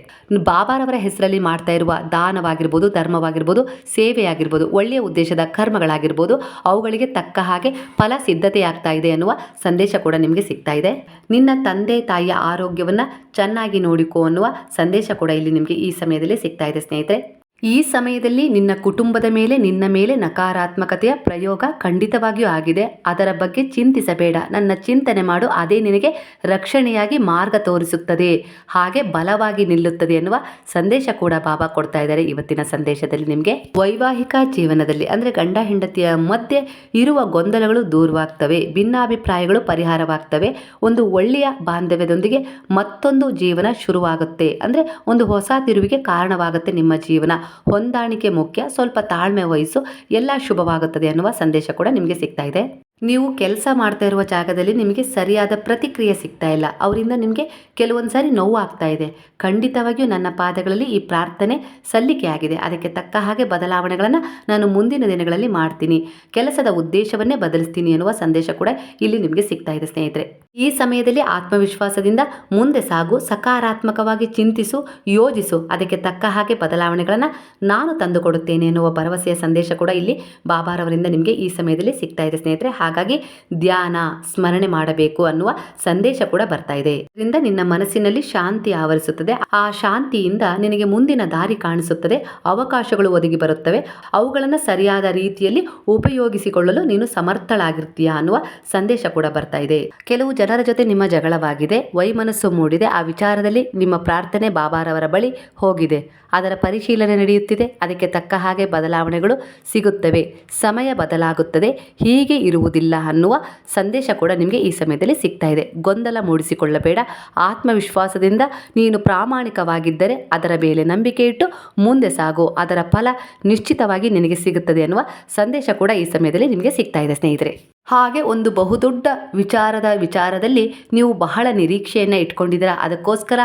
ಬಾಬಾರವರ ಹೆಸರಲ್ಲಿ ಮಾಡ್ತಾ ಇರುವ ದಾನವಾಗಿರ್ಬೋದು, ಧರ್ಮವಾಗಿರ್ಬೋದು, ಸೇವೆಯಾಗಿರ್ಬೋದು, ಒಳ್ಳೆಯ ಉದ್ದೇಶದ ಕರ್ಮಗಳಾಗಿರ್ಬೋದು, ಅವುಗಳಿಗೆ ತಕ್ಕ ಹಾಗೆ ಫಲ ಸಿದ್ಧತೆ ಆಗ್ತಾ ಇದೆ ಅನ್ನುವ ಸಂದೇಶ ಕೂಡ ನಿಮಗೆ ಸಿಗ್ತಾ ಇದೆ. ನಿನ್ನ ತಂದೆ ತಾಯಿಯ ಆರೋಗ್ಯವನ್ನ ಚೆನ್ನಾಗಿ ನೋಡಿಕೋ ಅನ್ನುವ ಸಂದೇಶ ಕೂಡ ಇಲ್ಲಿ ನಿಮಗೆ ಈ ಸಮಯದಲ್ಲಿ ಸಿಗ್ತಾ ಇದೆ ಸ್ನೇಹಿತರೆ. ಈ ಸಮಯದಲ್ಲಿ ನಿನ್ನ ಕುಟುಂಬದ ಮೇಲೆ, ನಿನ್ನ ಮೇಲೆ ನಕಾರಾತ್ಮಕತೆಯ ಪ್ರಯೋಗ ಖಂಡಿತವಾಗಿಯೂ ಆಗಿದೆ. ಅದರ ಬಗ್ಗೆ ಚಿಂತಿಸಬೇಡ. ನನ್ನ ಚಿಂತನೆ ಮಾಡು. ಅದೇ ನಿನಗೆ ರಕ್ಷಣೆಯಾಗಿ ಮಾರ್ಗ ತೋರಿಸುತ್ತದೆ. ಹಾಗೆ ಬಲವಾಗಿ ನಿಲ್ಲುತ್ತದೆ ಎನ್ನುವ ಸಂದೇಶ ಕೂಡ ಬಾಬಾ ಕೊಡ್ತಾ ಇದ್ದಾರೆ ಇವತ್ತಿನ ಸಂದೇಶದಲ್ಲಿ ನಿಮಗೆ. ವೈವಾಹಿಕ ಜೀವನದಲ್ಲಿ, ಅಂದರೆ ಗಂಡ ಹೆಂಡತಿಯ ಮಧ್ಯೆ ಇರುವ ಗೊಂದಲಗಳು ದೂರವಾಗ್ತವೆ. ಭಿನ್ನಾಭಿಪ್ರಾಯಗಳು ಪರಿಹಾರವಾಗ್ತವೆ. ಒಂದು ಒಳ್ಳೆಯ ಬಾಂಧವ್ಯದೊಂದಿಗೆ ಮತ್ತೊಂದು ಜೀವನ ಶುರುವಾಗುತ್ತೆ. ಅಂದರೆ ಒಂದು ಹೊಸ ತಿರುವಿಗೆ ಕಾರಣವಾಗುತ್ತೆ ನಿಮ್ಮ ಜೀವನ. ಹೊಂದಾಣಿಕೆ ಮುಖ್ಯ ಸ್ವಲ್ಪ ತಾಳ್ಮೆ ವಹಿಸು ಎಲ್ಲ ಶುಭವಾಗುತ್ತದೆ ಅನ್ನುವ ಸಂದೇಶ ಕೂಡ ನಿಮಗೆ ಸಿಗ್ತಾ ಇದೆ. ನೀವು ಕೆಲಸ ಮಾಡ್ತಾ ಇರುವ ಜಾಗದಲ್ಲಿ ನಿಮಗೆ ಸರಿಯಾದ ಪ್ರತಿಕ್ರಿಯೆ ಸಿಗ್ತಾ ಇಲ್ಲ. ಅವರಿಂದ ನಿಮಗೆ ಕೆಲವೊಂದು ಸಾರಿ ನೋವು ಆಗ್ತಾ ಇದೆ. ಖಂಡಿತವಾಗಿಯೂ ನನ್ನ ಪಾದಗಳಲ್ಲಿ ಈ ಪ್ರಾರ್ಥನೆ ಸಲ್ಲಿಕೆ ಆಗಿದೆ. ಅದಕ್ಕೆ ತಕ್ಕ ಹಾಗೆ ಬದಲಾವಣೆಗಳನ್ನು ನಾನು ಮುಂದಿನ ದಿನಗಳಲ್ಲಿ ಮಾಡ್ತೀನಿ. ಕೆಲಸದ ಉದ್ದೇಶವನ್ನೇ ಬದಲಿಸ್ತೀನಿ ಎನ್ನುವ ಸಂದೇಶ ಕೂಡ ಇಲ್ಲಿ ನಿಮಗೆ ಸಿಗ್ತಾ ಇದೆ ಸ್ನೇಹಿತರೆ. ಈ ಸಮಯದಲ್ಲಿ ಆತ್ಮವಿಶ್ವಾಸದಿಂದ ಮುಂದೆ ಸಾಗು, ಸಕಾರಾತ್ಮಕವಾಗಿ ಚಿಂತಿಸು, ಯೋಜಿಸು. ಅದಕ್ಕೆ ತಕ್ಕ ಹಾಗೆ ಬದಲಾವಣೆಗಳನ್ನು ನಾನು ತಂದುಕೊಡುತ್ತೇನೆ ಎನ್ನುವ ಭರವಸೆಯ ಸಂದೇಶ ಕೂಡ ಇಲ್ಲಿ ಬಾಬಾರವರಿಂದ ನಿಮಗೆ ಈ ಸಮಯದಲ್ಲಿ ಸಿಗ್ತಾ ಇದೆ ಸ್ನೇಹಿತರೆ. ಹಾಗಾಗಿ ಧ್ಯಾನ, ಸ್ಮರಣೆ ಮಾಡಬೇಕು ಅನ್ನುವ ಸಂದೇಶ ಕೂಡ ಬರ್ತಾ ಇದೆ. ಇದರಿಂದ ನಿನ್ನ ಮನಸ್ಸಿನಲ್ಲಿ ಶಾಂತಿ ಆವರಿಸುತ್ತದೆ. ಆ ಶಾಂತಿಯಿಂದ ನಿನಗೆ ಮುಂದಿನ ದಾರಿ ಕಾಣಿಸುತ್ತದೆ. ಅವಕಾಶಗಳು ಒದಗಿ ಬರುತ್ತವೆ. ಅವುಗಳನ್ನು ಸರಿಯಾದ ರೀತಿಯಲ್ಲಿ ಉಪಯೋಗಿಸಿಕೊಳ್ಳಲು ನೀನು ಸಮರ್ಥಳಾಗಿರ್ತೀಯ ಅನ್ನುವ ಸಂದೇಶ ಕೂಡ ಬರ್ತಾ ಇದೆ. ಕೆಲವು ಜನರ ಜೊತೆ ನಿಮ್ಮ ಜಗಳವಾಗಿದೆ. ವೈಮನಸ್ಸು ಮೂಡಿದೆ. ಆ ವಿಚಾರದಲ್ಲಿ ನಿಮ್ಮ ಪ್ರಾರ್ಥನೆ ಬಾಬಾರವರ ಬಳಿ ಹೋಗಿದೆ. ಅದರ ಪರಿಶೀಲನೆ ನಡೆಯುತ್ತಿದೆ. ಅದಕ್ಕೆ ತಕ್ಕ ಹಾಗೆ ಬದಲಾವಣೆಗಳು ಸಿಗುತ್ತವೆ. ಸಮಯ ಬದಲಾಗುತ್ತದೆ. ಹೀಗೆ ಇರುವುದಿಲ್ಲ. ಅನ್ನುವ ಸಂದೇಶ ಕೂಡ ನಿಮಗೆ ಈ ಸಮಯದಲ್ಲಿ ಸಿಗ್ತಾ ಇದೆ. ಗೊಂದಲ ಮೂಡಿಸಿಕೊಳ್ಳಬೇಡ. ಆತ್ಮವಿಶ್ವಾಸದಿಂದ ನೀನು ಪ್ರಾಮಾಣಿಕವಾಗಿದ್ದರೆ ಅದರ ಮೇಲೆ ನಂಬಿಕೆ ಇಟ್ಟು ಮುಂದೆ ಸಾಗು. ಅದರ ಫಲ ನಿಶ್ಚಿತವಾಗಿ ನಿನಗೆ ಸಿಗುತ್ತದೆ ಅನ್ನುವ ಸಂದೇಶ ಕೂಡ ಈ ಸಮಯದಲ್ಲಿ ನಿಮಗೆ ಸಿಗ್ತಾ ಇದೆ, ಸ್ನೇಹಿತರೆ. ಹಾಗೆ ಒಂದು ಬಹುದೊಡ್ಡ ವಿಚಾರದ ವಿಚಾರದಲ್ಲಿ ನೀವು ಬಹಳ ನಿರೀಕ್ಷೆಯನ್ನು ಇಟ್ಕೊಂಡಿದ್ದೀರ. ಅದಕ್ಕೋಸ್ಕರ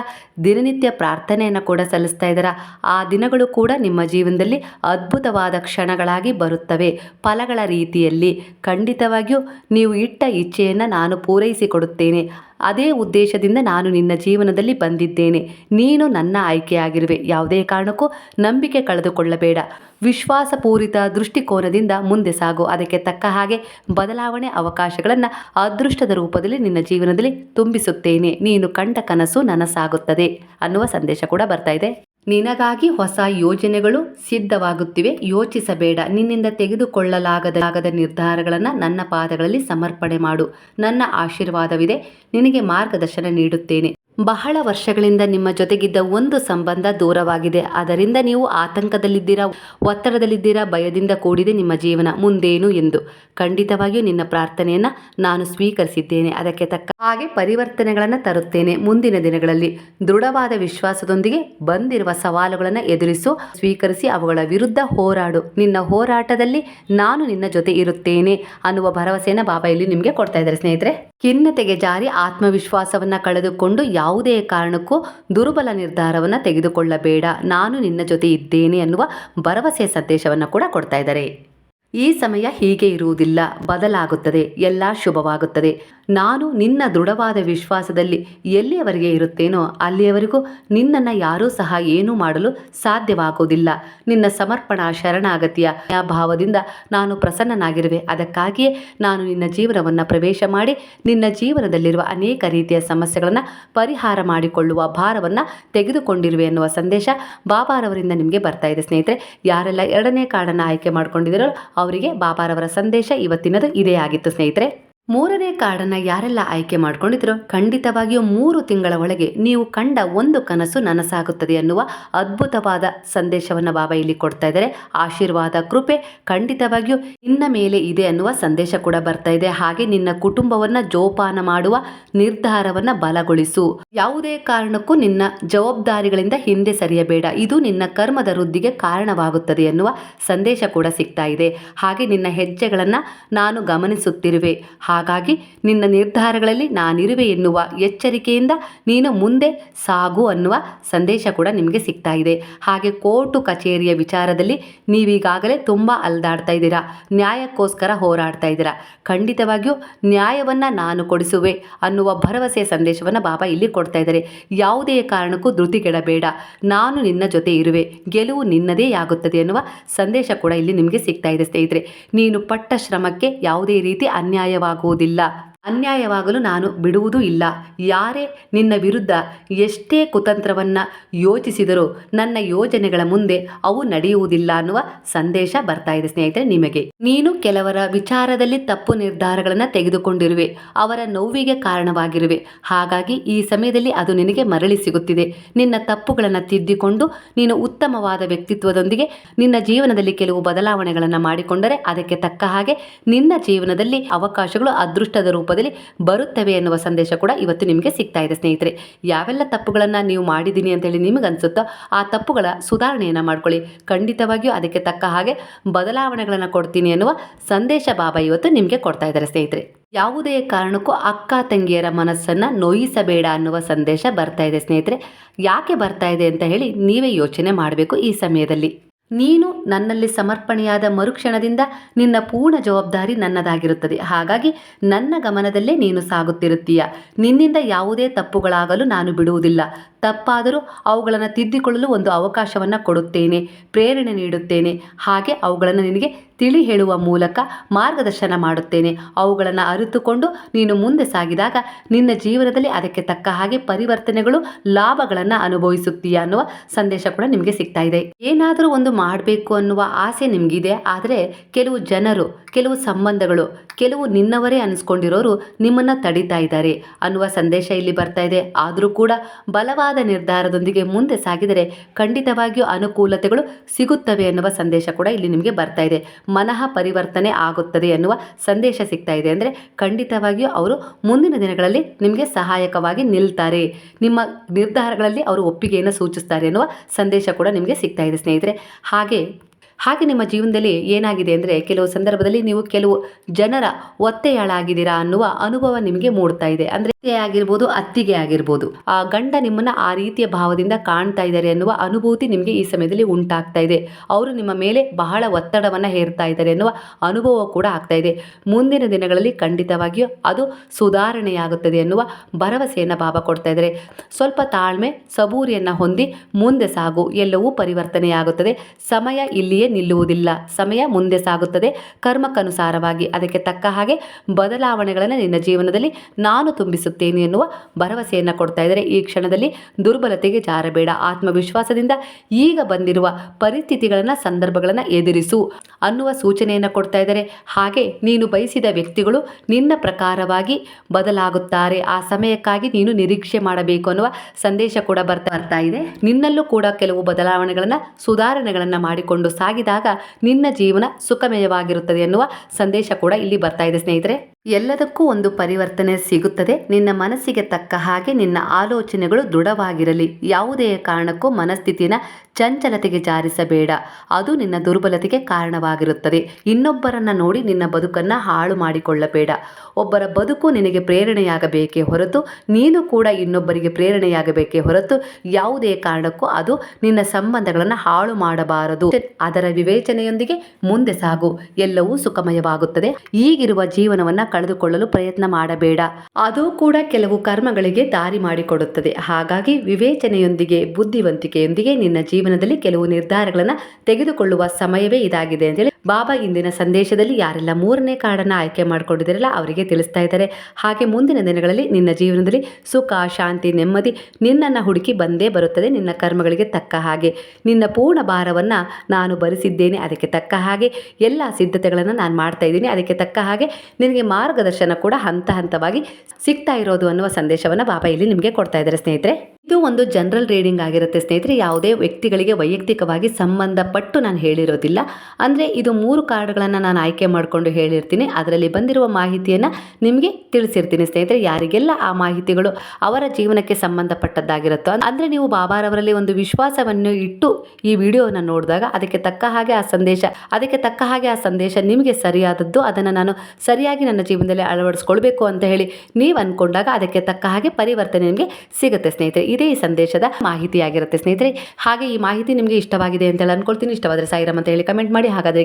ದಿನನಿತ್ಯ ಪ್ರಾರ್ಥನೆಯನ್ನು ಕೂಡ ಸಲ್ಲಿಸ್ತಾ ಇದ್ದೀರಾ. ಆ ದಿನಗಳು ಕೂಡ ನಿಮ್ಮ ಜೀವನದಲ್ಲಿ ಅದ್ಭುತವಾದ ಕ್ಷಣಗಳಾಗಿ ಬರುತ್ತವೆ. ಫಲಗಳ ರೀತಿಯಲ್ಲಿ ಖಂಡಿತವಾಗಿಯೂ ನೀವು ಇಟ್ಟ ಇಚ್ಛೆಯನ್ನು ನಾನು ಪೂರೈಸಿಕೊಡುತ್ತೇನೆ. ಅದೇ ಉದ್ದೇಶದಿಂದ ನಾನು ನಿನ್ನ ಜೀವನದಲ್ಲಿ ಬಂದಿದ್ದೇನೆ. ನೀನು ನನ್ನ ಆಯ್ಕೆಯಾಗಿರುವೆ. ಯಾವುದೇ ಕಾರಣಕ್ಕೂ ನಂಬಿಕೆ ಕಳೆದುಕೊಳ್ಳಬೇಡ. ವಿಶ್ವಾಸಪೂರಿತ ದೃಷ್ಟಿಕೋನದಿಂದ ಮುಂದೆ ಸಾಗು. ಅದಕ್ಕೆ ತಕ್ಕ ಹಾಗೆ ಬದಲಾವಣೆ ಅವಕಾಶಗಳನ್ನು ಅದೃಷ್ಟದ ರೂಪದಲ್ಲಿ ನಿನ್ನ ಜೀವನದಲ್ಲಿ ತುಂಬಿಸುತ್ತೇನೆ. ನೀನು ಕಂಡ ಕನಸು ನನಸಾಗುತ್ತದೆ ಅನ್ನುವ ಸಂದೇಶ ಕೂಡ ಬರ್ತಾ ಇದೆ. ನಿನಗಾಗಿ ಹೊಸ ಯೋಜನೆಗಳು ಸಿದ್ಧವಾಗುತ್ತಿವೆ. ಯೋಚಿಸಬೇಡ. ನಿನ್ನಿಂದ ತೆಗೆದುಕೊಳ್ಳಲಾಗದಾಗದ ನಿರ್ಧಾರಗಳನ್ನು ನನ್ನ ಪಾದಗಳಲ್ಲಿ ಸಮರ್ಪಣೆ ಮಾಡು. ನನ್ನ ಆಶೀರ್ವಾದವಿದೆ. ನಿನಗೆ ಮಾರ್ಗದರ್ಶನ ನೀಡುತ್ತೇನೆ. ಬಹಳ ವರ್ಷಗಳಿಂದ ನಿಮ್ಮ ಜೊತೆಗಿದ್ದ ಒಂದು ಸಂಬಂಧ ದೂರವಾಗಿದೆ. ಅದರಿಂದ ನೀವು ಆತಂಕದಲ್ಲಿದ್ದೀರಾ, ಒತ್ತಡದಲ್ಲಿದ್ದೀರಾ, ಭಯದಿಂದ ಕೂಡಿದೆ ನಿಮ್ಮ ಜೀವನ. ಮುಂದೇನು ಎಂದು ಖಂಡಿತವಾಗಿಯೂ ನಿನ್ನ ಪ್ರಾರ್ಥನೆಯನ್ನು ನಾನು ಸ್ವೀಕರಿಸಿದ್ದೇನೆ. ಅದಕ್ಕೆ ತಕ್ಕ ಹಾಗೆ ಪರಿವರ್ತನೆಗಳನ್ನು ತರುತ್ತೇನೆ. ಮುಂದಿನ ದಿನಗಳಲ್ಲಿ ದೃಢವಾದ ವಿಶ್ವಾಸದೊಂದಿಗೆ ಬಂದಿರುವ ಸವಾಲುಗಳನ್ನು ಎದುರಿಸು, ಸ್ವೀಕರಿಸಿ, ಅವುಗಳ ವಿರುದ್ಧ ಹೋರಾಡು. ನಿನ್ನ ಹೋರಾಟದಲ್ಲಿ ನಾನು ನಿನ್ನ ಜೊತೆ ಇರುತ್ತೇನೆ ಅನ್ನುವ ಭರವಸೆಯನ್ನು ಬಾಬಾ ಇಲ್ಲಿ ನಿಮಗೆ ಕೊಡ್ತಾ ಇದ್ದಾರೆ. ಸ್ನೇಹಿತರೆ, ಖಿನ್ನತೆಗೆ ಜಾರಿ ಆತ್ಮವಿಶ್ವಾಸವನ್ನು ಕಳೆದುಕೊಂಡು ಯಾವುದೇ ಕಾರಣಕ್ಕೂ ದುರ್ಬಲ ನಿರ್ಧಾರವನ್ನು ತೆಗೆದುಕೊಳ್ಳಬೇಡ. ನಾನು ನಿನ್ನ ಜೊತೆ ಇದ್ದೇನೆ ಅನ್ನುವ ಭರವಸೆಯ ಸಂದೇಶವನ್ನು ಕೂಡ ಕೊಡ್ತಾ ಇದ್ದಾರೆ. ಈ ಸಮಯ ಹೀಗೆ ಇರುವುದಿಲ್ಲ. ಬದಲಾಗುತ್ತದೆ. ಎಲ್ಲ ಶುಭವಾಗುತ್ತದೆ. ನಾನು ನಿನ್ನ ದೃಢವಾದ ವಿಶ್ವಾಸದಲ್ಲಿ ಎಲ್ಲಿಯವರೆಗೆ ಇರುತ್ತೇನೋ ಅಲ್ಲಿಯವರೆಗೂ ನಿನ್ನನ್ನು ಯಾರೂ ಸಹ ಏನೂ ಮಾಡಲು ಸಾಧ್ಯವಾಗುವುದಿಲ್ಲ. ನಿನ್ನ ಸಮರ್ಪಣಾ ಶರಣಾಗತಿಯ ಭಾವದಿಂದ ನಾನು ಪ್ರಸನ್ನನಾಗಿರುವೆ. ಅದಕ್ಕಾಗಿಯೇ ನಾನು ನಿನ್ನ ಜೀವನವನ್ನು ಪ್ರವೇಶ ಮಾಡಿ ನಿನ್ನ ಜೀವನದಲ್ಲಿರುವ ಅನೇಕ ರೀತಿಯ ಸಮಸ್ಯೆಗಳನ್ನು ಪರಿಹಾರ ಮಾಡಿಕೊಳ್ಳುವ ಭಾರವನ್ನು ತೆಗೆದುಕೊಂಡಿರುವೆ ಎನ್ನುವ ಸಂದೇಶ ಬಾಬಾರವರಿಂದ ನಿಮಗೆ ಬರ್ತಾ ಇದೆ. ಸ್ನೇಹಿತರೆ, ಯಾರೆಲ್ಲ ಎರಡನೇ ಕಾರ್ಡನ್ನು ಆಯ್ಕೆ ಮಾಡಿಕೊಂಡಿದ್ದೀರೋ ಅವರಿಗೆ ಬಾಬಾರವರ ಸಂದೇಶ ಇವತ್ತಿನದು ಇದೇ ಆಗಿತ್ತು. ಸ್ನೇಹಿತರೆ ಮೂರನೇ ಕಾರ್ಡನ್ನು ಯಾರೆಲ್ಲ ಆಯ್ಕೆ ಮಾಡ್ಕೊಂಡಿದ್ರೋ ಖಂಡಿತವಾಗಿಯೂ ಮೂರು ತಿಂಗಳ ಒಳಗೆ ನೀವು ಕಂಡ ಒಂದು ಕನಸು ನನಸಾಗುತ್ತದೆ ಅನ್ನುವ ಅದ್ಭುತವಾದ ಸಂದೇಶವನ್ನು ಬಾಬಾ ಇಲ್ಲಿ ಕೊಡ್ತಾ ಇದ್ದಾರೆ. ಆಶೀರ್ವಾದ, ಕೃಪೆ ಖಂಡಿತವಾಗಿಯೂ ನಿನ್ನ ಮೇಲೆ ಇದೆ ಅನ್ನುವ ಸಂದೇಶ ಕೂಡ ಬರ್ತಾ ಇದೆ. ಹಾಗೆ ನಿನ್ನ ಕುಟುಂಬವನ್ನ ಜೋಪಾನ ಮಾಡುವ ನಿರ್ಧಾರವನ್ನ ಬಲಗೊಳಿಸು. ಯಾವುದೇ ಕಾರಣಕ್ಕೂ ನಿನ್ನ ಜವಾಬ್ದಾರಿಗಳಿಂದ ಹಿಂದೆ ಸರಿಯಬೇಡ. ಇದು ನಿನ್ನ ಕರ್ಮದ ವೃದ್ಧಿಗೆ ಕಾರಣವಾಗುತ್ತದೆ ಎನ್ನುವ ಸಂದೇಶ ಕೂಡ ಸಿಗ್ತಾ ಇದೆ. ಹಾಗೆ ನಿನ್ನ ಹೆಜ್ಜೆಗಳನ್ನು ನಾನು ಗಮನಿಸುತ್ತಿರುವೆ. ಹಾಗಾಗಿ ನಿನ್ನ ನಿರ್ಧಾರಗಳಲ್ಲಿ ನಾನಿರುವೆ ಎನ್ನುವ ಎಚ್ಚರಿಕೆಯಿಂದ ನೀನು ಮುಂದೆ ಸಾಗು ಅನ್ನುವ ಸಂದೇಶ ಕೂಡ ನಿಮಗೆ ಸಿಗ್ತಾ ಇದೆ. ಹಾಗೆ ಕೋರ್ಟು ಕಚೇರಿಯ ವಿಚಾರದಲ್ಲಿ ನೀವೀಗಾಗಲೇ ತುಂಬ ಅಲ್ದಾಡ್ತಾ ಇದ್ದೀರಾ? ನ್ಯಾಯಕ್ಕೋಸ್ಕರ ಹೋರಾಡ್ತಾ ಇದ್ದೀರಾ? ಖಂಡಿತವಾಗಿಯೂ ನ್ಯಾಯವನ್ನು ನಾನು ಕೊಡಿಸುವೆ ಅನ್ನುವ ಭರವಸೆಯ ಸಂದೇಶವನ್ನು ಬಾಬಾ ಇಲ್ಲಿ ಕೊಡ್ತಾ ಇದ್ದಾರೆ. ಯಾವುದೇ ಕಾರಣಕ್ಕೂ ಧೃತಿಗೆಡಬೇಡ ನಾನು ನಿನ್ನ ಜೊತೆ ಇರುವೆ. ಗೆಲುವು ನಿನ್ನದೇ ಆಗುತ್ತದೆ ಅನ್ನುವ ಸಂದೇಶ ಕೂಡ ಇಲ್ಲಿ ನಿಮಗೆ ಸಿಗ್ತಾ ಇದೆ ಸ್ನೇಹಿತರೆ. ನೀನು ಪಟ್ಟ ಶ್ರಮಕ್ಕೆ ಯಾವುದೇ ರೀತಿ ಅನ್ಯಾಯವಾಗುವುದಿಲ್ಲ ಅನ್ಯಾಯವಾಗಲು ನಾನು ಬಿಡುವುದೂ ಇಲ್ಲ. ಯಾರೇ ನಿನ್ನ ವಿರುದ್ಧ ಎಷ್ಟೇ ಕುತಂತ್ರವನ್ನು ಯೋಚಿಸಿದರೂ ನನ್ನ ಯೋಜನೆಗಳ ಮುಂದೆ ಅವು ನಡೆಯುವುದಿಲ್ಲ ಅನ್ನುವ ಸಂದೇಶ ಬರ್ತಾ ಇದೆ ಸ್ನೇಹಿತರೆ ನಿಮಗೆ. ನೀನು ಕೆಲವರ ವಿಚಾರದಲ್ಲಿ ತಪ್ಪು ನಿರ್ಧಾರಗಳನ್ನು ತೆಗೆದುಕೊಂಡಿರುವೆ. ಅವರ ನೋವಿಗೆ ಕಾರಣವಾಗಿರುವೆ. ಹಾಗಾಗಿ ಈ ಸಮಯದಲ್ಲಿ ಅದು ನಿನಗೆ ಮರಳಿ ಸಿಗುತ್ತಿದೆ. ನಿನ್ನ ತಪ್ಪುಗಳನ್ನು ತಿದ್ದಿಕೊಂಡು ನೀನು ಉತ್ತಮವಾದ ವ್ಯಕ್ತಿತ್ವದೊಂದಿಗೆ ನಿನ್ನ ಜೀವನದಲ್ಲಿ ಕೆಲವು ಬದಲಾವಣೆಗಳನ್ನು ಮಾಡಿಕೊಂಡರೆ ಅದಕ್ಕೆ ತಕ್ಕ ಹಾಗೆ ನಿನ್ನ ಜೀವನದಲ್ಲಿ ಅವಕಾಶಗಳು ಅದೃಷ್ಟದ ರೂಪದಲ್ಲಿ ಬರುತ್ತವೆ ಎನ್ನುವ ಸಂದೇಶ ಕೂಡ ಇವತ್ತು ನಿಮಗೆ ಸಿಗ್ತಾ ಇದೆ, ಸ್ನೇಹಿತರೆ. ಯಾವೆಲ್ಲ ತಪ್ಪುಗಳನ್ನು ನೀವು ಮಾಡಿದ್ದೀನಿ ಅಂತೇಳಿ ನಿಮಗೆ ಅನಿಸುತ್ತೋ ಆ ತಪ್ಪುಗಳ ಸುಧಾರಣೆಯನ್ನು ಮಾಡ್ಕೊಳ್ಳಿ. ಖಂಡಿತವಾಗಿಯೂ ಅದಕ್ಕೆ ತಕ್ಕ ಹಾಗೆ ಬದಲಾವಣೆಗಳನ್ನು ಕೊಡ್ತೀನಿ ಅನ್ನುವ ಸಂದೇಶ ಬಾಬಾ ಇವತ್ತು ನಿಮಗೆ ಕೊಡ್ತಾ ಇದ್ದಾರೆ, ಸ್ನೇಹಿತರೆ. ಯಾವುದೇ ಕಾರಣಕ್ಕೂ ಅಕ್ಕ ತಂಗಿಯರ ಮನಸ್ಸನ್ನು ನೋಯಿಸಬೇಡ ಅನ್ನುವ ಸಂದೇಶ ಬರ್ತಾ ಇದೆ, ಸ್ನೇಹಿತರೆ. ಯಾಕೆ ಬರ್ತಾ ಇದೆ ಅಂತ ಹೇಳಿ ನೀವೇ ಯೋಚನೆ ಮಾಡಬೇಕು ಈ ಸಮಯದಲ್ಲಿ. ನೀನು ನನ್ನಲ್ಲಿ ಸಮರ್ಪಣೆಯಾದ ಮರುಕ್ಷಣದಿಂದ ನಿನ್ನ ಪೂರ್ಣ ಜವಾಬ್ದಾರಿ ನನ್ನದಾಗಿರುತ್ತದೆ. ಹಾಗಾಗಿ ನನ್ನ ಗಮನದಲ್ಲೇ ನೀನು ಸಾಗುತ್ತಿರುತ್ತೀಯ. ನಿನ್ನಿಂದ ಯಾವುದೇ ತಪ್ಪುಗಳಾಗಲು ನಾನು ಬಿಡುವುದಿಲ್ಲ. ತಪ್ಪಾದರೂ ಅವುಗಳನ್ನು ತಿದ್ದಿಕೊಳ್ಳಲು ಒಂದು ಅವಕಾಶವನ್ನು ಕೊಡುತ್ತೇನೆ, ಪ್ರೇರಣೆ ನೀಡುತ್ತೇನೆ. ಹಾಗೆ ಅವುಗಳನ್ನು ನಿನಗೆ ತಿಳಿ ಹೇಳುವ ಮೂಲಕ ಮಾರ್ಗದರ್ಶನ ಮಾಡುತ್ತೇನೆ. ಅವುಗಳನ್ನು ಅರಿತುಕೊಂಡು ನೀನು ಮುಂದೆ ಸಾಗಿದಾಗ ನಿನ್ನ ಜೀವನದಲ್ಲಿ ಅದಕ್ಕೆ ತಕ್ಕ ಹಾಗೆ ಪರಿವರ್ತನೆಗಳು, ಲಾಭಗಳನ್ನು ಅನುಭವಿಸುತ್ತೀಯ ಅನ್ನುವ ಸಂದೇಶ ಕೂಡ ನಿಮಗೆ ಸಿಗ್ತಾ ಇದೆ. ಏನಾದರೂ ಒಂದು ಮಾಡಬೇಕು ಅನ್ನುವ ಆಸೆ ನಿಮಗಿದೆ, ಆದರೆ ಕೆಲವು ಜನರು, ಕೆಲವು ಸಂಬಂಧಗಳು, ಕೆಲವು ನಿನ್ನವರೇ ಅನಿಸ್ಕೊಂಡಿರೋರು ನಿಮ್ಮನ್ನು ತಡಿತಾ ಇದ್ದಾರೆ ಅನ್ನುವ ಸಂದೇಶ ಇಲ್ಲಿ ಬರ್ತಾ ಇದೆ. ಆದರೂ ಕೂಡ ಬಲವಾದ ನಿರ್ಧಾರದೊಂದಿಗೆ ಮುಂದೆ ಸಾಗಿದರೆ ಖಂಡಿತವಾಗಿಯೂ ಅನುಕೂಲತೆಗಳು ಸಿಗುತ್ತವೆ ಎನ್ನುವ ಸಂದೇಶ ಕೂಡ ಇಲ್ಲಿ ನಿಮಗೆ ಬರ್ತಾ ಇದೆ. ಮನಃ ಪರಿವರ್ತನೆ ಆಗುತ್ತದೆ ಎನ್ನುವ ಸಂದೇಶ ಸಿಗ್ತಾ ಇದೆ. ಅಂದರೆ ಖಂಡಿತವಾಗಿಯೂ ಅವರು ಮುಂದಿನ ದಿನಗಳಲ್ಲಿ ನಿಮಗೆ ಸಹಾಯಕವಾಗಿ ನಿಲ್ತಾರೆ. ನಿಮ್ಮ ನಿರ್ಧಾರಗಳಲ್ಲಿ ಅವರು ಒಪ್ಪಿಗೆಯನ್ನು ಸೂಚಿಸ್ತಾರೆ ಎನ್ನುವ ಸಂದೇಶ ಕೂಡ ನಿಮಗೆ ಸಿಗ್ತಾ ಇದೆ ಸ್ನೇಹಿತರೆ. ಹಾಗೆ ಹಾಗೆ ನಿಮ್ಮ ಜೀವನದಲ್ಲಿ ಏನಾಗಿದೆ ಅಂದರೆ ಕೆಲವು ಸಂದರ್ಭದಲ್ಲಿ ನೀವು ಕೆಲವು ಜನರ ಒತ್ತೆಯಾಳಾಗಿದ್ದೀರಾ ಅನ್ನುವ ಅನುಭವ ನಿಮಗೆ ಮೂಡ್ತಾ ಇದೆ. ಅಂದರೆ ಆಗಿರ್ಬೋದು, ಅತ್ತಿಗೆ ಆಗಿರ್ಬೋದು. ಆ ಗಂಡ ನಿಮ್ಮನ್ನ ಆ ರೀತಿಯ ಭಾವದಿಂದ ಕಾಣ್ತಾ ಇದ್ದಾರೆ ಅನ್ನುವ ಅನುಭೂತಿ ನಿಮಗೆ ಈ ಸಮಯದಲ್ಲಿ ಉಂಟಾಗ್ತಾ ಇದೆ. ಅವರು ನಿಮ್ಮ ಮೇಲೆ ಬಹಳ ಒತ್ತಡವನ್ನು ಹೇರ್ತಾ ಇದ್ದಾರೆ ಅನ್ನುವ ಅನುಭವ ಕೂಡ ಆಗ್ತಾ ಇದೆ. ಮುಂದಿನ ದಿನಗಳಲ್ಲಿ ಖಂಡಿತವಾಗಿಯೂ ಅದು ಸುಧಾರಣೆಯಾಗುತ್ತದೆ ಎನ್ನುವ ಭರವಸೆಯನ್ನು ಭಾವ ಕೊಡ್ತಾ ಇದ್ದಾರೆ. ಸ್ವಲ್ಪ ತಾಳ್ಮೆ, ಸಬೂರಿಯನ್ನು ಹೊಂದಿ ಮುಂದೆ ಸಾಗು, ಎಲ್ಲವೂ ಪರಿವರ್ತನೆಯಾಗುತ್ತದೆ. ಸಮಯ ಇಲ್ಲಿಯೇ ನಿಲ್ಲುವುದಿಲ್ಲ. ಸಮಯ ಮುಂದೆ ಸಾಗುತ್ತದೆ. ಕರ್ಮಕ್ಕನುಸಾರವಾಗಿ ಅದಕ್ಕೆ ತಕ್ಕ ಹಾಗೆ ಬದಲಾವಣೆಗಳನ್ನು ನಿನ್ನ ಜೀವನದಲ್ಲಿ ನಾನು ತುಂಬಿಸುತ್ತೇನೆ ಎನ್ನುವ ಭರವಸೆಯನ್ನು ಕೊಡ್ತಾ ಇದ್ದಾರೆ ಈ ಕ್ಷಣದಲ್ಲಿ ದುರ್ಬಲತೆಗೆ ಜಾರಬೇಡ. ಆತ್ಮವಿಶ್ವಾಸದಿಂದ ಈಗ ಬಂದಿರುವ ಪರಿಸ್ಥಿತಿಗಳನ್ನು, ಸಂದರ್ಭಗಳನ್ನು ಎದುರಿಸು ಅನ್ನುವ ಸೂಚನೆಯನ್ನು ಕೊಡ್ತಾ ಇದ್ದಾರೆ ಹಾಗೆ ನೀನು ಬಯಸಿದ ವ್ಯಕ್ತಿಗಳು ನಿನ್ನ ಪ್ರಕಾರವಾಗಿ ಬದಲಾಗುತ್ತಾರೆ. ಆ ಸಮಯಕ್ಕಾಗಿ ನೀನು ನಿರೀಕ್ಷೆ ಮಾಡಬೇಕು ಅನ್ನುವ ಸಂದೇಶ ಕೂಡ ಬರ್ತಾ ಬರ್ತಾ ಇದೆ. ನಿನ್ನಲ್ಲೂ ಕೂಡ ಕೆಲವು ಬದಲಾವಣೆಗಳನ್ನು, ಸುಧಾರಣೆಗಳನ್ನು ಮಾಡಿಕೊಂಡು ಸಾಗಿದಾಗ ನಿನ್ನ ಜೀವನ ಸುಖಮಯವಾಗಿರುತ್ತದೆ ಎನ್ನುವ ಸಂದೇಶ ಕೂಡ ಇಲ್ಲಿ ಬರ್ತಾ ಇದೆ ಸ್ನೇಹಿತರೆ. ಎಲ್ಲದಕ್ಕೂ ಒಂದು ಪರಿವರ್ತನೆ ಸಿಗುತ್ತದೆ. ನಿನ್ನ ಮನಸ್ಸಿಗೆ ತಕ್ಕ ಹಾಗೆ ನಿನ್ನ ಆಲೋಚನೆಗಳು ದೃಢವಾಗಿರಲಿ. ಯಾವುದೇ ಕಾರಣಕ್ಕೂ ಮನಸ್ಥಿತಿನ ಚಂಚಲತೆಗೆ ಜಾರಿಸಬೇಡ. ಅದು ನಿನ್ನ ದುರ್ಬಲತೆಗೆ ಕಾರಣವಾಗಿರುತ್ತದೆ. ಇನ್ನೊಬ್ಬರನ್ನ ನೋಡಿ ನಿನ್ನ ಬದುಕನ್ನು ಹಾಳು ಮಾಡಿಕೊಳ್ಳಬೇಡ. ಒಬ್ಬರ ಬದುಕು ನಿನಗೆ ಪ್ರೇರಣೆಯಾಗಬೇಕೇ ಹೊರತು, ನೀನು ಕೂಡ ಇನ್ನೊಬ್ಬರಿಗೆ ಪ್ರೇರಣೆಯಾಗಬೇಕೇ ಹೊರತು, ಯಾವುದೇ ಕಾರಣಕ್ಕೂ ಅದು ನಿನ್ನ ಸಂಬಂಧಗಳನ್ನು ಹಾಳು ಮಾಡಬಾರದು. ಅದರ ವಿವೇಚನೆಯೊಂದಿಗೆ ಮುಂದೆ ಸಾಗು. ಎಲ್ಲವೂ ಸುಖಮಯವಾಗುತ್ತದೆ. ಈಗಿರುವ ಜೀವನವನ್ನ ಕಳೆದುಕೊಳ್ಳಲು ಪ್ರಯತ್ನ ಮಾಡಬೇಡ. ಅದು ಕೂಡ ಕೆಲವು ಕರ್ಮಗಳಿಗೆ ದಾರಿ ಮಾಡಿಕೊಡುತ್ತದೆ. ಹಾಗಾಗಿ ವಿವೇಚನೆಯೊಂದಿಗೆ, ಬುದ್ಧಿವಂತಿಕೆಯೊಂದಿಗೆ ನಿನ್ನ ಜೀವನದಲ್ಲಿ ಕೆಲವು ನಿರ್ಧಾರಗಳನ್ನು ತೆಗೆದುಕೊಳ್ಳುವ ಸಮಯವೇ ಇದಾಗಿದೆ ಅಂತೇಳಿ ಬಾಬಾ ಇಂದಿನ ಸಂದೇಶದಲ್ಲಿ ಯಾರೆಲ್ಲ ಮೂರನೇ ಕಾರ್ಡನ್ನು ಆಯ್ಕೆ ಮಾಡ್ಕೊಂಡಿದ್ದಾರಲ್ಲ ಅವರಿಗೆ ತಿಳಿಸ್ತಾ ಇದ್ದಾರೆ. ಹಾಗೆ ಮುಂದಿನ ದಿನಗಳಲ್ಲಿ ನಿನ್ನ ಜೀವನದಲ್ಲಿ ಸುಖ, ಶಾಂತಿ, ನೆಮ್ಮದಿ ನಿನ್ನನ್ನು ಹುಡುಕಿ ಬಂದೇ ಬರುತ್ತದೆ. ನಿನ್ನ ಕರ್ಮಗಳಿಗೆ ತಕ್ಕ ಹಾಗೆ ನಿನ್ನ ಪೂರ್ಣ ಭಾರವನ್ನು ನಾನು ಭರಿಸಿದ್ದೇನೆ. ಅದಕ್ಕೆ ತಕ್ಕ ಹಾಗೆ ಎಲ್ಲ ಸಿದ್ಧತೆಗಳನ್ನು ನಾನು ಮಾಡ್ತಾ ಇದ್ದೀನಿ. ಅದಕ್ಕೆ ತಕ್ಕ ಹಾಗೆ ನಿನಗೆ ಮಾರ್ಗದರ್ಶನ ಕೂಡ ಹಂತ ಹಂತವಾಗಿ ಸಿಗ್ತಾ ಇರೋದು ಅನ್ನುವ ಸಂದೇಶವನ್ನು ಬಾಬಾ ಇಲ್ಲಿ ನಿಮಗೆ ಕೊಡ್ತಾ ಇದ್ದಾರೆ ಸ್ನೇಹಿತರೆ. ಇದು ಒಂದು ಜನರಲ್ ರೀಡಿಂಗ್ ಆಗಿರುತ್ತೆ ಸ್ನೇಹಿತರೆ. ಯಾವುದೇ ವ್ಯಕ್ತಿಗಳಿಗೆ ವೈಯಕ್ತಿಕವಾಗಿ ಸಂಬಂಧಪಟ್ಟು ನಾನು ಹೇಳಿರೋದಿಲ್ಲ. ಅಂದರೆ ಇದು ಮೂರು ಕಾರ್ಡ್ಗಳನ್ನು ನಾನು ಆಯ್ಕೆ ಮಾಡಿಕೊಂಡು ಹೇಳಿರ್ತೀನಿ. ಅದರಲ್ಲಿ ಬಂದಿರುವ ಮಾಹಿತಿಯನ್ನು ನಿಮಗೆ ತಿಳಿಸಿರ್ತೀನಿ ಸ್ನೇಹಿತರೆ. ಯಾರಿಗೆಲ್ಲ ಆ ಮಾಹಿತಿಗಳು ಅವರ ಜೀವನಕ್ಕೆ ಸಂಬಂಧಪಟ್ಟದ್ದಾಗಿರುತ್ತೋ ಅಂದರೆ ನೀವು ಬಾಬಾರವರಲ್ಲಿ ಒಂದು ವಿಶ್ವಾಸವನ್ನು ಇಟ್ಟು ಈ ವಿಡಿಯೋವನ್ನು ನೋಡಿದಾಗ ಅದಕ್ಕೆ ತಕ್ಕ ಹಾಗೆ ಆ ಸಂದೇಶ, ಅದಕ್ಕೆ ತಕ್ಕ ಹಾಗೆ ಆ ಸಂದೇಶ ನಿಮಗೆ ಸರಿಯಾದದ್ದು, ಅದನ್ನು ನಾನು ಸರಿಯಾಗಿ ನನ್ನ ಜೀವನದಲ್ಲಿ ಅಳವಡಿಸ್ಕೊಳ್ಬೇಕು ಅಂತ ಹೇಳಿ ನೀವು ಅಂದ್ಕೊಂಡಾಗ ಅದಕ್ಕೆ ತಕ್ಕ ಹಾಗೆ ಪರಿವರ್ತನೆ ನಿಮಗೆ ಸಿಗುತ್ತೆ ಸ್ನೇಹಿತರೆ. ಇದೇ ಈ ಸಂದೇಶದ ಮಾಹಿತಿಯಾಗಿರುತ್ತೆ ಸ್ನೇಹಿತರೆ. ಹಾಗೆ ಈ ಮಾಹಿತಿ ನಿಮಗೆ ಇಷ್ಟವಾಗಿದೆ ಅಂತೇಳಿ ಅನ್ಕೊಳ್ತೀನಿ. ಇಷ್ಟವಾದರೆ ಸಾಯಿರಾಮ್ ಅಂತ ಹೇಳಿ ಕಮೆಂಟ್ ಮಾಡಿ. ಹಾಗಾದರೆ